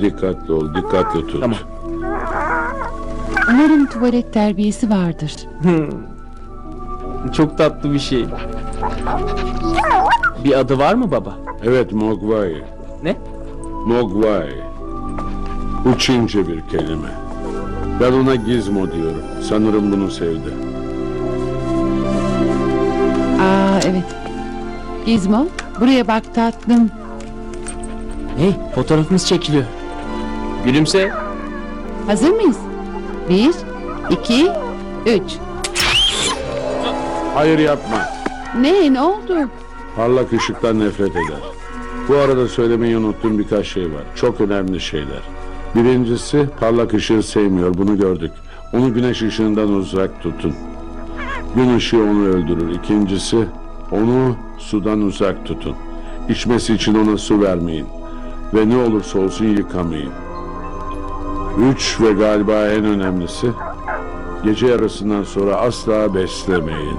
Dikkatli ol, dikkatli tut. Tamam. Umarım tuvalet terbiyesi vardır. Çok tatlı bir şey. Bir adı var mı baba? Evet, Mogwai. Ne? Mogwai. Bu Çince bir kelime. Ben ona gizmo diyorum. Sanırım bunu sevdi. Aa evet. Gizmo, buraya bak tatlım. Hey fotoğrafımız çekiliyor. Gülümse. Hazır mıyız? Bir, iki, üç. Hayır yapma. Ne, ne oldu? Parlak ışıktan nefret eder. Bu arada söylemeyi unuttuğum birkaç şey var. Çok önemli şeyler. Birincisi parlak ışığı sevmiyor. Bunu gördük. Onu güneş ışığından uzak tutun. Gün ışığı onu öldürür. İkincisi onu sudan uzak tutun. İçmesi için ona su vermeyin. Ve ne olursa olsun yıkamayın. Üç ve galiba en önemlisi gece yarısından sonra asla beslemeyin.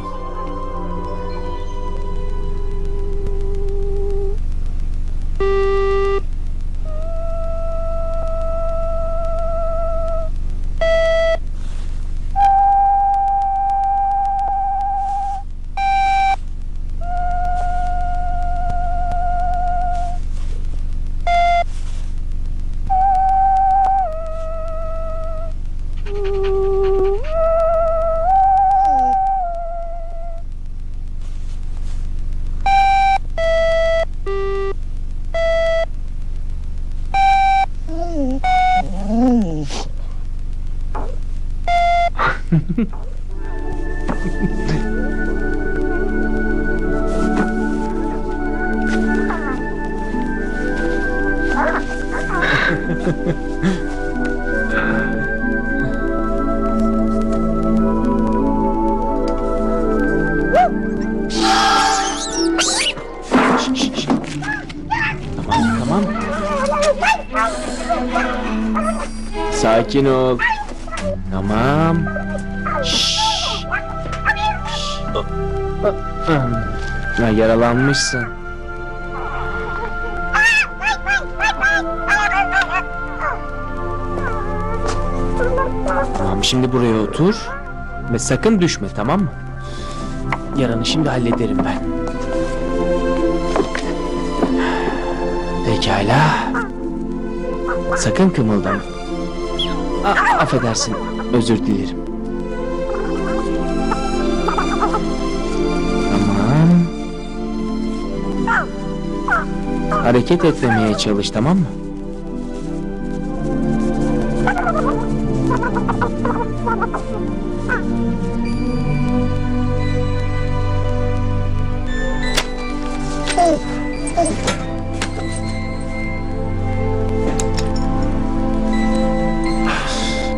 Ha ha ha. Tamam. Sakin ol. Tamam. Şşş. Ha, yaralanmışsın. Tamam şimdi buraya otur. Ve sakın düşme tamam mı? Yaranı şimdi hallederim ben. Pekala. Sakın kımıldama. A- affedersin. Özür dilerim. Tamam. Hareket etmemeye çalış tamam mı?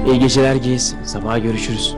İyi geceler Giz. Sabaha görüşürüz.